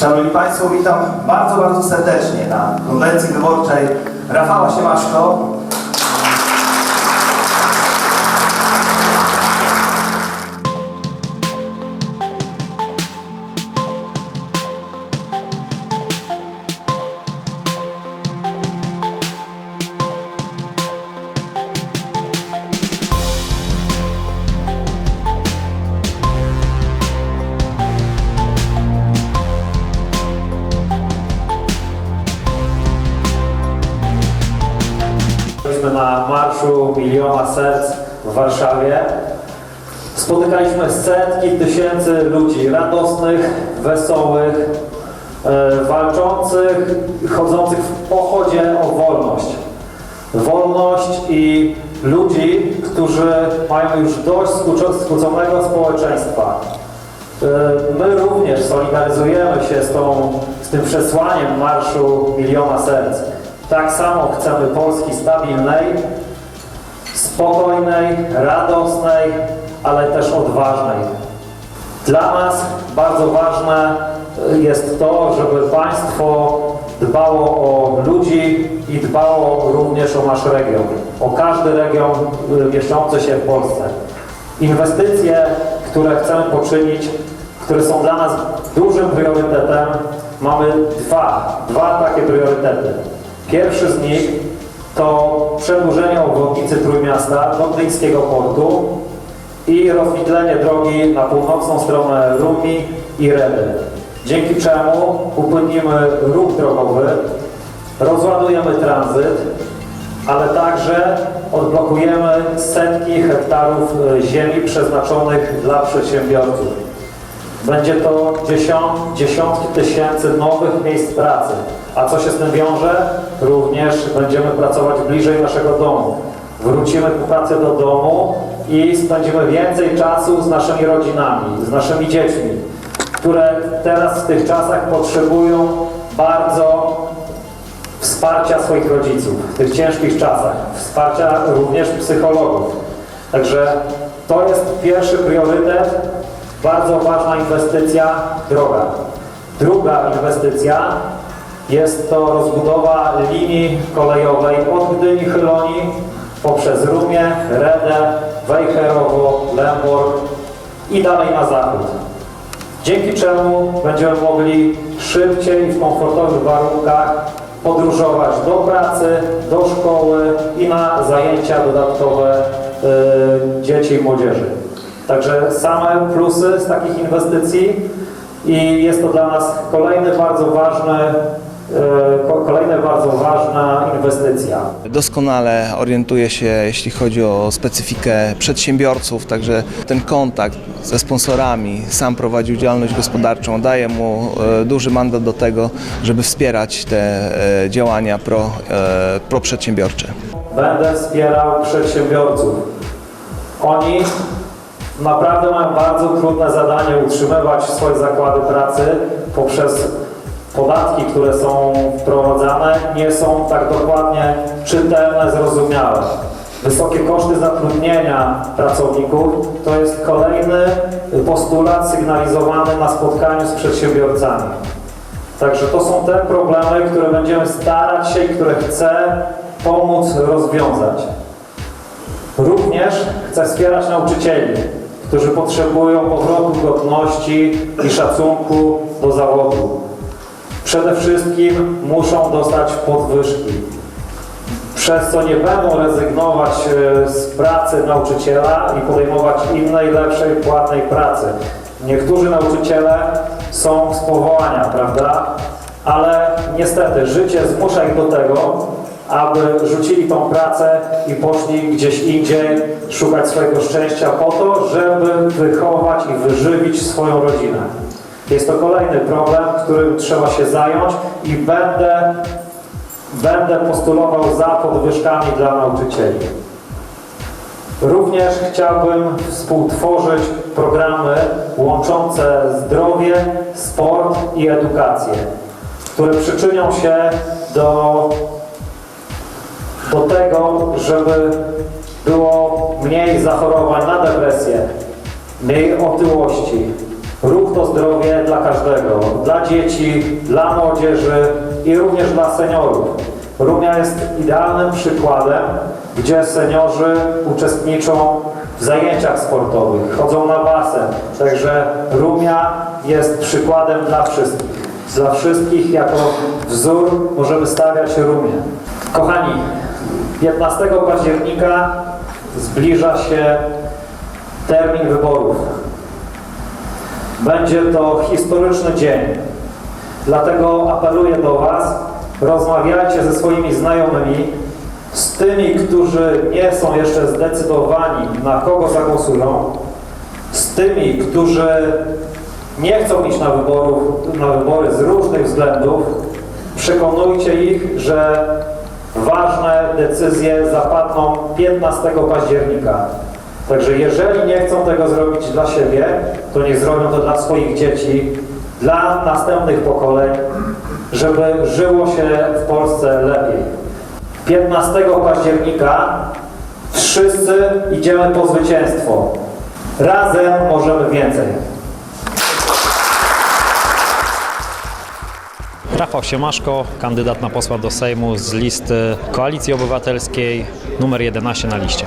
Szanowni Państwo, witam bardzo, bardzo serdecznie na konwencji wyborczej Rafała Siemaszko. Byliśmy na Marszu Miliona Serc w Warszawie. Spotykaliśmy setki tysięcy ludzi radosnych, wesołych, e, walczących, chodzących w pochodzie o wolność. Wolność i ludzi, którzy mają już dość skłóco- skłóconego społeczeństwa. E, My również solidaryzujemy się z, tą, z tym przesłaniem Marszu Miliona Serc. Tak samo chcemy Polski stabilnej, spokojnej, radosnej, ale też odważnej. Dla nas bardzo ważne y, jest to, żeby państwo dbało o ludzi i dbało również o nasz region, o każdy region y, mieszczący się w Polsce. Inwestycje, które chcemy poczynić, które są dla nas dużym priorytetem, mamy dwa, dwa takie priorytety. Pierwszy z nich to przedłużenie obwodnicy Trójmiasta do Gdyńskiego Portu i rozwidlenie drogi na północną stronę Rumi i Redy. Dzięki czemu upłynimy ruch drogowy, rozładujemy tranzyt, ale także odblokujemy setki hektarów e, ziemi przeznaczonych dla przedsiębiorców. Będzie to dziesiąt, dziesiątki tysięcy nowych miejsc pracy. A co się z tym wiąże? Również będziemy pracować bliżej naszego domu. Wrócimy po pracy do domu i spędzimy więcej czasu z naszymi rodzinami, z naszymi dziećmi, które teraz w tych czasach potrzebują bardzo wsparcia swoich rodziców w tych ciężkich czasach, wsparcia również psychologów. Także to jest pierwszy priorytet, bardzo ważna inwestycja, droga. Druga inwestycja jest to rozbudowa linii kolejowej od Gdyni Chyloni poprzez Rumię, Redę, Wejherowo, Lęborg i dalej na zachód. Dzięki czemu będziemy mogli szybciej i w komfortowych warunkach podróżować do pracy, do szkoły i na zajęcia dodatkowe y, dzieci i młodzieży. Także same plusy z takich inwestycji i jest to dla nas kolejny bardzo ważny, ko- kolejna bardzo ważna inwestycja. Doskonale orientuje się, jeśli chodzi o specyfikę przedsiębiorców, także ten kontakt ze sponsorami, sam prowadził działalność gospodarczą, daje mu e, duży mandat do tego, żeby wspierać te e, działania pro, e, proprzedsiębiorcze. Będę wspierał przedsiębiorców. Oni naprawdę mają bardzo trudne zadanie utrzymywać swoje zakłady pracy poprzez podatki, które są wprowadzane, nie są tak dokładnie czytelne, zrozumiałe. Wysokie koszty zatrudnienia pracowników to jest kolejny postulat sygnalizowany na spotkaniu z przedsiębiorcami. Także to są te problemy, które będziemy starać się i które chcę pomóc rozwiązać. Również chcę wspierać nauczycieli, którzy potrzebują powrotu godności i szacunku do zawodu. Przede wszystkim muszą dostać podwyżki, przez co nie będą rezygnować e, z pracy nauczyciela i podejmować innej, lepszej, płatnej pracy. Niektórzy nauczyciele są z powołania, prawda? Ale niestety życie zmusza ich do tego, aby rzucili tą pracę i poszli gdzieś indziej szukać swojego szczęścia po to, żeby wychować i wyżywić swoją rodzinę. Jest to kolejny problem, którym trzeba się zająć i będę, będę postulował za podwyżkami dla nauczycieli. Również chciałbym współtworzyć programy łączące zdrowie, sport i edukację, które przyczynią się do, do tego, żeby było mniej zachorowań na depresję, mniej otyłości, Ruch to zdrowie dla każdego, dla dzieci, dla młodzieży i również dla seniorów. Rumia jest idealnym przykładem, gdzie seniorzy uczestniczą w zajęciach sportowych, chodzą na basen. Także Rumia jest przykładem dla wszystkich. Dla wszystkich jako wzór możemy stawiać Rumię. Kochani, 15 października zbliża się termin wyborów. Będzie to historyczny dzień. Dlatego apeluję do Was, rozmawiajcie ze swoimi znajomymi, z tymi, którzy nie są jeszcze zdecydowani, na kogo zagłosują, z tymi, którzy nie chcą iść na, wyborów, na wybory z różnych względów. Przekonujcie ich, że ważne decyzje zapadną 15 października. Także jeżeli nie chcą tego zrobić dla siebie, to niech zrobią to dla swoich dzieci, dla następnych pokoleń, żeby żyło się w Polsce lepiej. 15 października wszyscy idziemy po zwycięstwo. Razem możemy więcej. Rafał Siemaszko, kandydat na posła do Sejmu z listy Koalicji Obywatelskiej numer 11 na liście.